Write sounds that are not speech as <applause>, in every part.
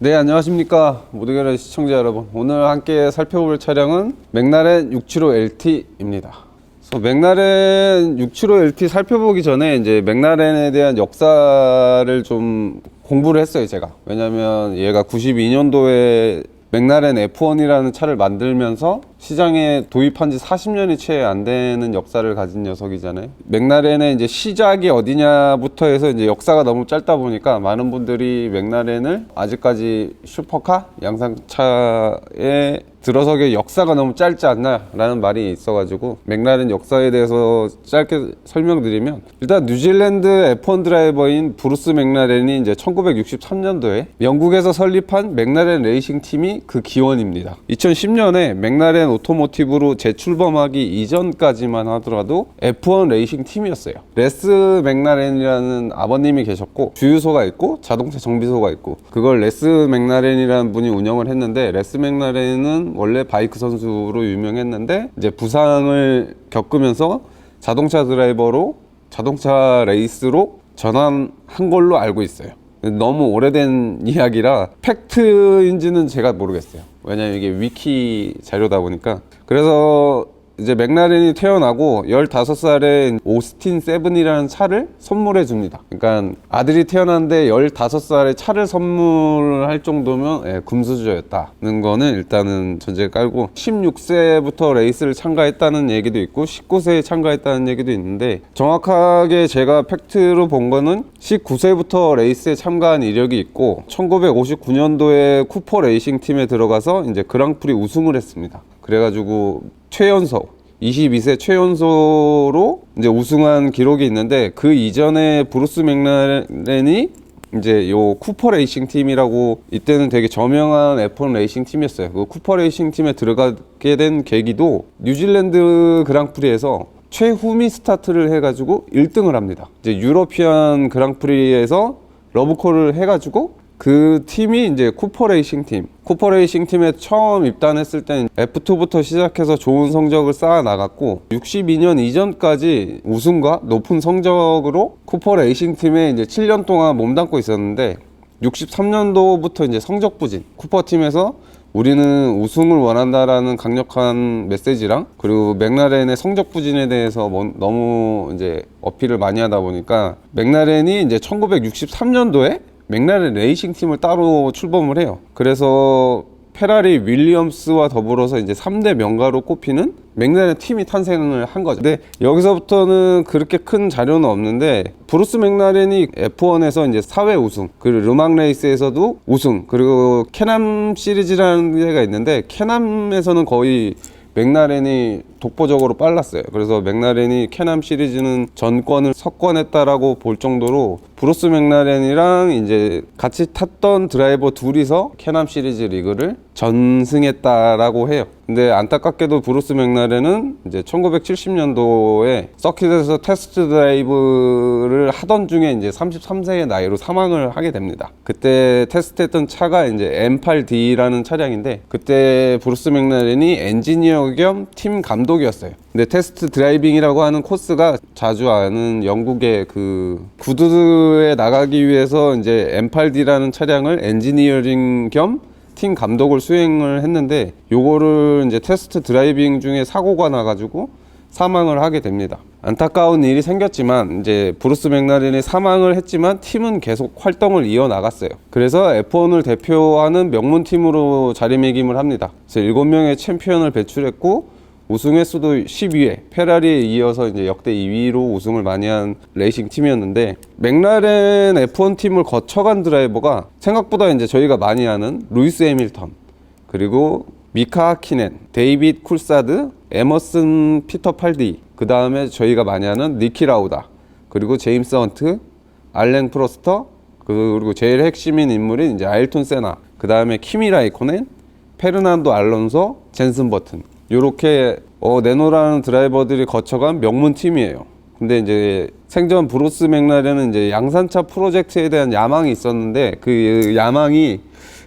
네, 안녕하십니까. 모두결의 시청자 여러분. 오늘 함께 살펴볼 차량은 맥라렌 675LT입니다. 그래서 맥라렌 675LT 살펴보기 전에 이제 맥라렌에 대한 역사를 좀 공부를 했어요, 제가. 왜냐면 얘가 92년도에 맥라렌 F1이라는 차를 만들면서 시장에 도입한 지 40년이 채 안 되는 역사를 가진 녀석이잖아요. 맥라렌의 이제 시작이 어디냐부터 해서 이제 역사가 너무 짧다 보니까 많은 분들이 맥라렌을 아직까지 슈퍼카 양산차에 들어서게 역사가 너무 짧지 않나라는 말이 있어가지고 맥라렌 역사에 대해서 짧게 설명드리면 일단 뉴질랜드 F1 드라이버인 브루스 맥라렌이 이제 1963년도에 영국에서 설립한 맥라렌 레이싱 팀이 그 기원입니다. 2010년에 맥라렌 오토모티브로 재출범하기 이전까지만 하더라도 F1 레이싱 팀이었어요. 레스 맥라렌이라는 아버님이 계셨고 주유소가 있고 자동차 정비소가 있고 그걸 레스 맥라렌이라는 분이 운영을 했는데 레스 맥라렌은 원래 바이크 선수로 유명했는데 이제 부상을 겪으면서 자동차 드라이버로 자동차 레이스로 전환한 걸로 알고 있어요. 너무 오래된 <laughs> 이야기라 팩트인지는 제가 모르겠어요. 왜냐면 이게 위키 자료다 보니까. 그래서 이제 맥라렌이 태어나고 15살에 오스틴 세븐이라는 차를 선물해 줍니다. 그러니까 아들이 태어났는데 15살에 차를 선물할 정도면 예, 금수저였다는 거는 일단은 전제 깔고 16세부터 레이스를 참가했다는 얘기도 있고 19세에 참가했다는 얘기도 있는데 정확하게 제가 팩트로 본 거는 19세부터 레이스에 참가한 이력이 있고 1959년도에 쿠퍼 레이싱 팀에 들어가서 이제 그랑프리 우승을 했습니다. 그래가지고 최연소 22세 최연소로 이제 우승한 기록이 있는데 그 이전에 브루스 맥라렌이 이제 요 쿠퍼 레이싱 팀이라고 이때는 되게 저명한 F1 레이싱 팀이었어요. 그 쿠퍼 레이싱 팀에 들어가게 된 계기도 뉴질랜드 그랑프리에서 최후미 스타트를 해가지고 1등을 합니다. 이제 유러피안 그랑프리에서 러브콜을 해가지고 그 팀이 이제 쿠퍼 레이싱 팀. 쿠퍼 레이싱 팀에 처음 입단했을 땐 F2부터 시작해서 좋은 성적을 쌓아 나갔고 62년 이전까지 우승과 높은 성적으로 쿠퍼 레이싱 팀에 이제 7년 동안 몸담고 있었는데 63년도부터 이제 성적 부진. 쿠퍼 팀에서 우리는 우승을 원한다라는 강력한 메시지랑 그리고 맥라렌의 성적 부진에 대해서 뭐- 너무 이제 어필을 많이 하다 보니까 맥라렌이 이제 1963년도에 맥라렌 레이싱 팀을 따로 출범을 해요. 그래서 페라리 윌리엄스와 더불어서 이제 3대 명가로 꼽히는 맥라렌 팀이 탄생을 한 거죠. 근데 여기서부터는 그렇게 큰 자료는 없는데 브루스 맥라렌이 F1에서 이제 4회 우승, 그리고 르망 레이스에서도 우승, 그리고 캐남 시리즈라는 데가 있는데 캐남에서는 거의 맥라렌이 독보적으로 빨랐어요. 그래서 맥라렌이 캐남 시리즈는 전권을 석권했다라고 볼 정도로 브루스 맥라렌이랑 이제 같이 탔던 드라이버 둘이서 캐남 시리즈 리그를 전승했다라고 해요. 근데 안타깝게도 브루스 맥라렌은 이제 1970년도에 서킷에서 테스트 드라이브를 하던 중에 이제 33세의 나이로 사망을 하게 됩니다. 그때 테스트했던 차가 이제 M8D라는 차량인데 그때 브루스 맥라렌이 엔지니어 겸 팀 감독 이었어요. 근데 테스트 드라이빙이라고 하는 코스가 자주 아는 영국의 그 구두에 나가기 위해서 이제 M8D라는 차량을 엔지니어링 겸 팀 감독을 수행을 했는데 요거를 이제 테스트 드라이빙 중에 사고가 나가지고 사망을 하게 됩니다. 안타까운 일이 생겼지만 이제 브루스 맥라렌이 사망을 했지만 팀은 계속 활동을 이어 나갔어요. 그래서 F1을 대표하는 명문 팀으로 자리매김을 합니다. 그래서 7명의 챔피언을 배출했고 우승 횟수도 12회, 페라리에 이어서 이제 역대 2위로 우승을 많이 한 레이싱 팀이었는데 맥라렌 F1 팀을 거쳐간 드라이버가 생각보다 이제 저희가 많이 아는 루이스 해밀턴 그리고 미카 하키넨, 데이빗 쿨사드, 에머슨 피터 팔디, 그 다음에 저희가 많이 아는 니키 라우다, 그리고 제임스 헌트, 알렌 프로스터, 그리고 제일 핵심인 인물인 이제 아일톤 세나, 그 다음에 키미 라이코넨, 페르난도 알론소, 젠슨 버튼. 요렇게 어, 네노라는 드라이버들이 거쳐간 명문 팀이에요. 근데 이제 생전 브루스 맥라렌은 이제 양산차 프로젝트에 대한 야망이 있었는데 그 야망이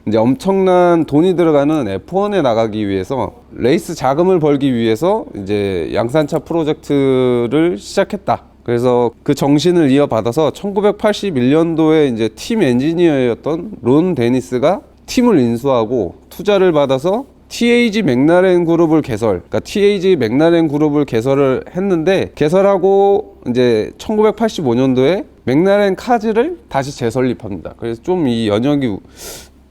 이제 엄청난 돈이 들어가는 F1에 나가기 위해서 레이스 자금을 벌기 위해서 이제 양산차 프로젝트를 시작했다. 그래서 그 정신을 이어받아서 1981년도에 이제 팀 엔지니어였던 론 데니스가 팀을 인수하고 투자를 받아서 TAG 맥라렌 그룹을 개설, 그러니까 TAG 맥라렌 그룹을 개설을 했는데 개설하고 이제 1985년도에 맥라렌 카즈를 다시 재설립합니다. 그래서 좀 이 연역이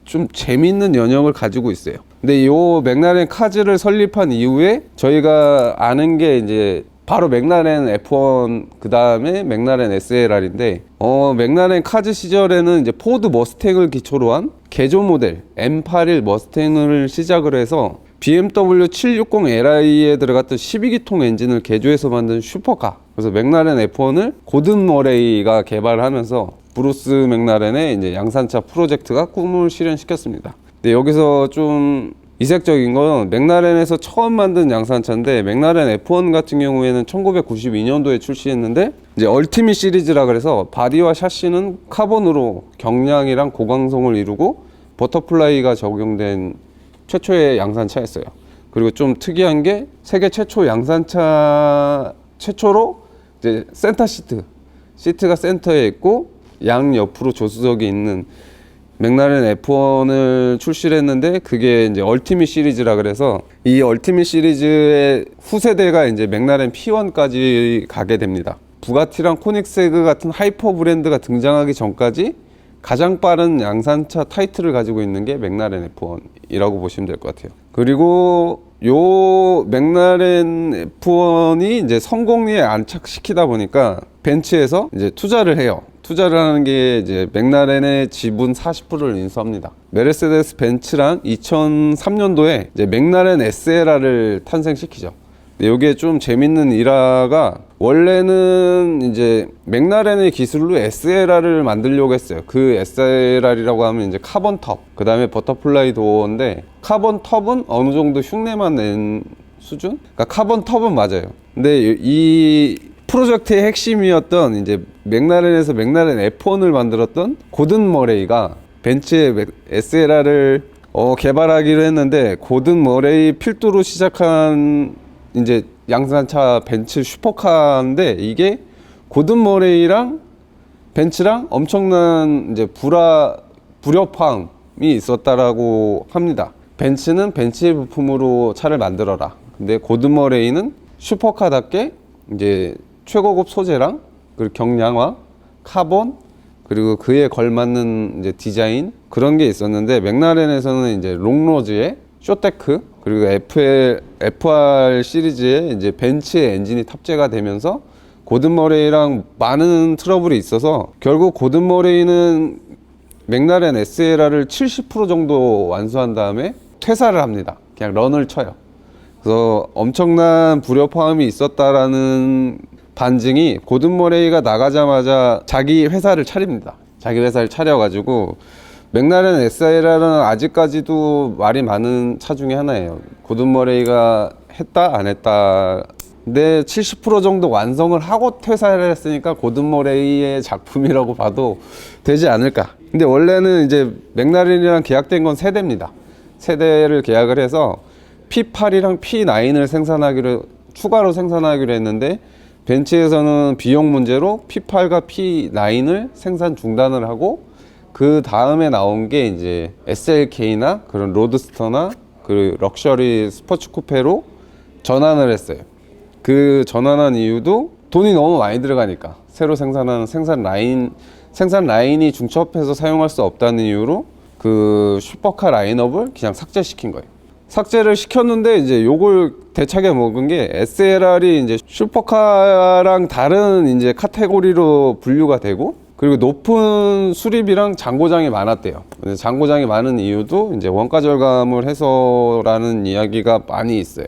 좀 재밌는 연역을 가지고 있어요. 근데 요 맥라렌 카즈를 설립한 이후에 저희가 아는 게 이제 바로 맥라렌 F1 그 다음에 맥라렌 SLR인데 어 맥라렌 카즈 시절에는 이제 포드 머스탱을 기초로 한 개조 모델 M81 머스탱을 시작을 해서 BMW 760li에 들어갔던 12기통 엔진을 개조해서 만든 슈퍼카 그래서 맥라렌 F1을 고든 머레이가 개발하면서 브루스 맥라렌의 이제 양산차 프로젝트가 꿈을 실현시켰습니다. 근데 여기서 좀 이색적인 건 맥라렌에서 처음 만든 양산차인데 맥라렌 F1 같은 경우에는 1992년도에 출시했는데 이제 얼티밋 시리즈라 그래서 바디와 샤시는 카본으로 경량이랑 고강성을 이루고 버터플라이가 적용된 최초의 양산차였어요. 그리고 좀 특이한 게 세계 최초 양산차 최초로 이제 센터 시트 시트가 센터에 있고 양 옆으로 조수석이 있는 맥라렌 F1을 출시를 했는데 그게 이제 얼티밋 시리즈라 그래서 이 얼티밋 시리즈의 후세대가 이제 맥라렌 P1까지 가게 됩니다. 부가티랑 코닉세그 같은 하이퍼 브랜드가 등장하기 전까지 가장 빠른 양산차 타이틀을 가지고 있는 게 맥라렌 F1이라고 보시면 될 것 같아요. 그리고 요 맥라렌 F1이 이제 성공리에 안착시키다 보니까 벤츠에서 이제 투자를 해요. 투자를 하는 게 이제 맥라렌의 지분 40%를 인수합니다. 메르세데스 벤츠랑 2003년도에 이제 맥라렌 SLR을 탄생시키죠. 여기에 좀 재밌는 일화가 원래는 이제 맥라렌의 기술로 SLR을 만들려고 했어요. 그 SLR이라고 하면 이제 카본 텁, 그 다음에 버터플라이 도어인데 카본 텁은 어느 정도 흉내만 낸 수준? 그러니까 카본 텁은 맞아요. 근데 이 프로젝트의 핵심이었던 이제 맥라렌에서 맥라렌 F1을 만들었던 고든 머레이가 벤츠의 맥- SLR을 어, 개발하기로 했는데 고든 머레이 필두로 시작한 이제 양산차 벤츠 슈퍼카인데 이게 고든 머레이랑 벤츠랑 엄청난 이제 불화 불협화음이 있었다라고 합니다. 벤츠는 벤츠의 부품으로 차를 만들어라. 근데 고든 머레이는 슈퍼카답게 이제 최고급 소재랑 그리고 경량화, 카본 그리고 그에 걸맞는 이제 디자인 그런 게 있었는데 맥라렌에서는 이제 롱로즈의 쇼테크 그리고 FL, FR 시리즈에 이제 벤츠의 엔진이 탑재가 되면서 고든 머레이랑 많은 트러블이 있어서 결국 고든 머레이는 맥라렌 SLR을 70% 정도 완수한 다음에 퇴사를 합니다. 그냥 런을 쳐요. 그래서 엄청난 불협화음이 있었다라는 반증이 고든 머레이가 나가자마자 자기 회사를 차립니다. 자기 회사를 차려가지고 맥라렌 SLR은 아직까지도 말이 많은 차 중에 하나예요. 고든 머레이가 했다 안 했다. 근데 70% 정도 완성을 하고 퇴사를 했으니까 고든 머레이의 작품이라고 봐도 되지 않을까. 근데 원래는 이제 맥라렌이랑 계약된 건 세대입니다. 세대를 계약을 해서 P8이랑 P9을 생산하기로 추가로 생산하기로 했는데 벤츠에서는 비용 문제로 P8과 P9을 생산 중단을 하고 그 다음에 나온 게 이제 SLK나 그런 로드스터나 그 럭셔리 스포츠 쿠페로 전환을 했어요. 그 전환한 이유도 돈이 너무 많이 들어가니까 새로 생산하는 생산 라인 생산 라인이 중첩해서 사용할 수 없다는 이유로 그 슈퍼카 라인업을 그냥 삭제시킨 거예요. 삭제를 시켰는데 이제 요걸 대차게 먹은 게 SLR이 이제 슈퍼카랑 다른 이제 카테고리로 분류가 되고 그리고 높은 수리비랑 잔고장이 많았대요. 근데 잔고장이 많은 이유도 이제 원가 절감을 해서라는 이야기가 많이 있어요.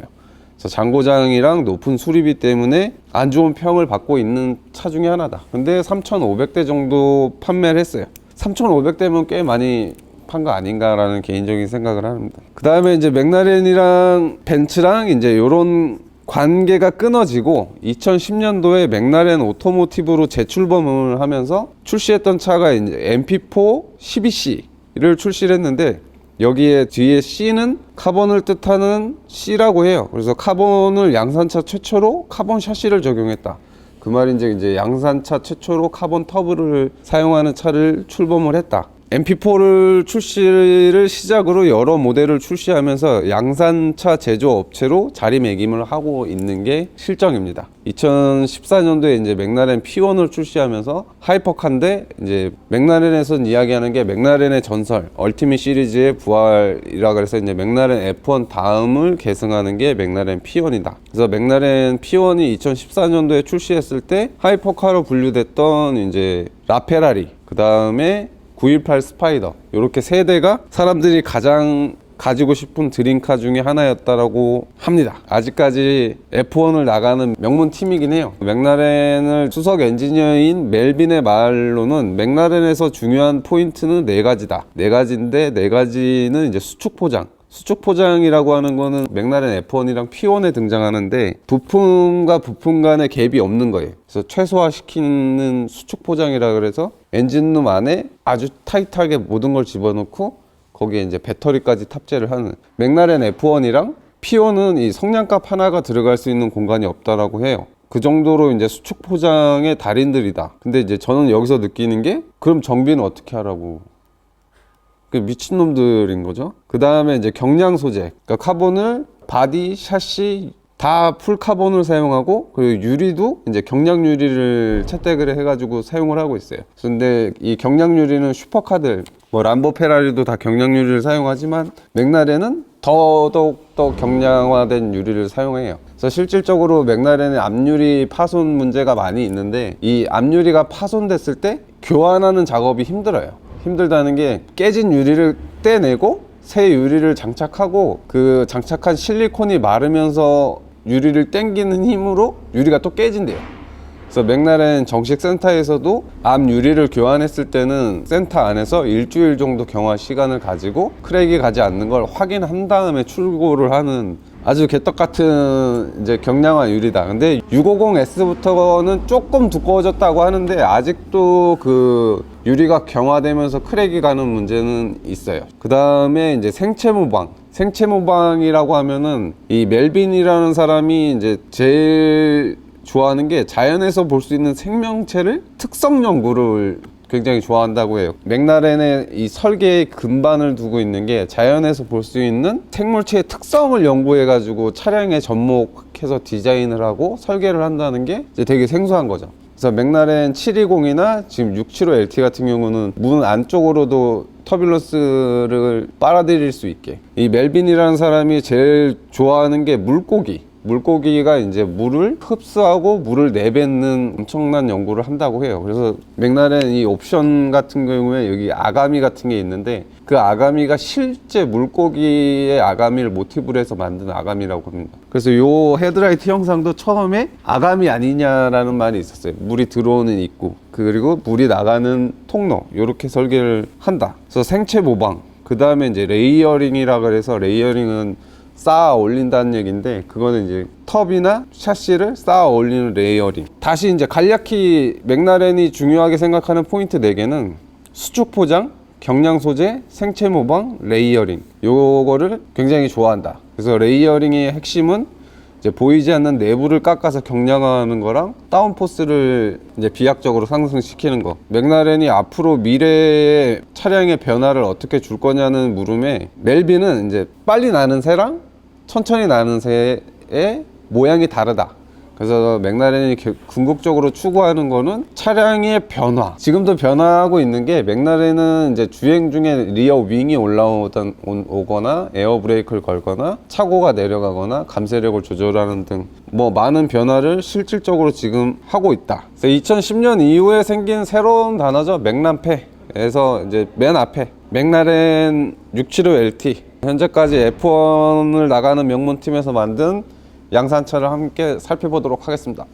그래서 잔고장이랑 높은 수리비 때문에 안 좋은 평을 받고 있는 차 중에 하나다. 근데 3,500대 정도 판매를 했어요. 3,500대면 꽤 많이 판거 아닌가라는 개인적인 생각을 합니다. 그 다음에 이제 맥라렌이랑 벤츠랑 이제 요런 관계가 끊어지고 2010년도에 맥라렌 오토모티브로 재출범을 하면서 출시했던 차가 이제 MP4 12C를 출시를 했는데 여기에 뒤에 C는 카본을 뜻하는 C라고 해요. 그래서 카본을 양산차 최초로 카본 샤시를 적용했다. 그 말인지 이제 양산차 최초로 카본 터블을 사용하는 차를 출범을 했다. MP4를 출시를 시작으로 여러 모델을 출시하면서 양산차 제조업체로 자리매김을 하고 있는 게 실정입니다. 2014년도에 이제 맥라렌 P1을 출시하면서 하이퍼카인데 이제 맥라렌에서 이야기하는 게 맥라렌의 전설 얼티밋 시리즈의 부활이라 그래서 이제 맥라렌 F1 다음을 계승하는 게 맥라렌 P1이다. 그래서 맥라렌 P1이 2014년도에 출시했을 때 하이퍼카로 분류됐던 이제 라페라리 그 다음에 918 스파이더 이렇게 세 대가 사람들이 가장 가지고 싶은 드림카 중에 하나였다라고 합니다. 아직까지 F1을 나가는 명문 팀이긴 해요. 맥라렌을 수석 엔지니어인 멜빈의 말로는 맥라렌에서 중요한 포인트는 네 가지다. 네 가지인데 네 가지는 이제 수축 포장. 수축 포장이라고 하는 거는 맥라렌 F1이랑 P1에 등장하는데 부품과 부품 간의 갭이 없는 거예요. 그래서 최소화시키는 수축 포장이라 그래서 엔진룸 안에 아주 타이트하게 모든 걸 집어넣고 거기에 이제 배터리까지 탑재를 하는 맥라렌 F1이랑 P1은 이 성냥갑 하나가 들어갈 수 있는 공간이 없다라고 해요. 그 정도로 이제 수축 포장의 달인들이다. 근데 이제 저는 여기서 느끼는 게 그럼 정비는 어떻게 하라고 그 미친놈들인 거죠. 그 다음에 이제 경량 소재, 그러니까 카본을 바디, 샤시 다 풀 카본을 사용하고 그리고 유리도 이제 경량 유리를 채택을 해가지고 사용을 하고 있어요. 근데 이 경량 유리는 슈퍼카들, 뭐 람보 페라리도 다 경량 유리를 사용하지만 맥라렌은 더더욱 더 경량화된 유리를 사용해요. 그래서 실질적으로 맥라렌의 앞유리 파손 문제가 많이 있는데 이 앞유리가 파손됐을 때 교환하는 작업이 힘들어요. 힘들다는 게 깨진 유리를 떼내고 새 유리를 장착하고 그 장착한 실리콘이 마르면서 유리를 당기는 힘으로 유리가 또 깨진대요. 그래서 맥라렌 정식 센터에서도 앞 유리를 교환했을 때는 센터 안에서 일주일 정도 경화 시간을 가지고 크랙이 가지 않는 걸 확인한 다음에 출고를 하는 아주 개떡 같은 이제 경량화 유리다. 근데 650S부터는 조금 두꺼워졌다고 하는데 아직도 그 유리가 경화되면서 크랙이 가는 문제는 있어요. 그 다음에 이제 생체 모방. 생체 모방이라고 하면은 이 멜빈이라는 사람이 이제 제일 좋아하는 게 자연에서 볼 수 있는 생명체를 특성 연구를 굉장히 좋아한다고 해요. 맥라렌의 이 설계의 근반을 두고 있는 게 자연에서 볼 수 있는 생물체의 특성을 연구해 가지고 차량에 접목해서 디자인을 하고 설계를 한다는 게 이제 되게 생소한 거죠. 그래서 맥라렌 720이나 지금 675 LT 같은 경우는 문 안쪽으로도 터뷸런스를 빨아들일 수 있게 이 멜빈이라는 사람이 제일 좋아하는 게 물고기 물고기가 이제 물을 흡수하고 물을 내뱉는 엄청난 연구를 한다고 해요. 그래서 맥라렌 이 옵션 같은 경우에 여기 아가미 같은 게 있는데 그 아가미가 실제 물고기의 아가미를 모티브로 해서 만든 아가미라고 합니다. 그래서 요 헤드라이트 형상도 처음에 아가미 아니냐라는 말이 있었어요. 물이 들어오는 입구 그리고 물이 나가는 통로 이렇게 설계를 한다. 그래서 생체 모방 그 다음에 이제 레이어링이라 그래서 레이어링은 쌓아 올린다는 얘기인데 그거는 이제 텁이나 샤시를 쌓아 올리는 레이어링. 다시 이제 간략히 맥라렌이 중요하게 생각하는 포인트 4개는 수축 포장 경량 소재, 생체 모방, 레이어링. 요거를 굉장히 좋아한다. 그래서 레이어링의 핵심은 이제 보이지 않는 내부를 깎아서 경량화하는 거랑 다운포스를 이제 비약적으로 상승시키는 거. 맥라렌이 앞으로 미래의 차량의 변화를 어떻게 줄 거냐는 물음에 멜빈은 이제 빨리 나는 새랑 천천히 나는 새의 모양이 다르다. 그래서 맥라렌이 개- 궁극적으로 추구하는 거는 차량의 변화. 지금도 변화하고 있는 게 맥라렌은 이제 주행 중에 리어 윙이 올라오던 온- 오거나 에어 브레이크를 걸거나 차고가 내려가거나 감쇄력을 조절하는 등 뭐 많은 변화를 실질적으로 지금 하고 있다. 그래서 2010년 이후에 생긴 새로운 단어죠. 맥란페에서 이제 맨 앞에 맥라렌 675 LT 현재까지 F1을 나가는 명문 팀에서 만든 양산차를 함께 살펴보도록 하겠습니다.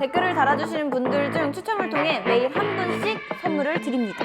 댓글을 달아주시는 분들 중 추첨을 통해 매일 한 분씩 선물을 드립니다.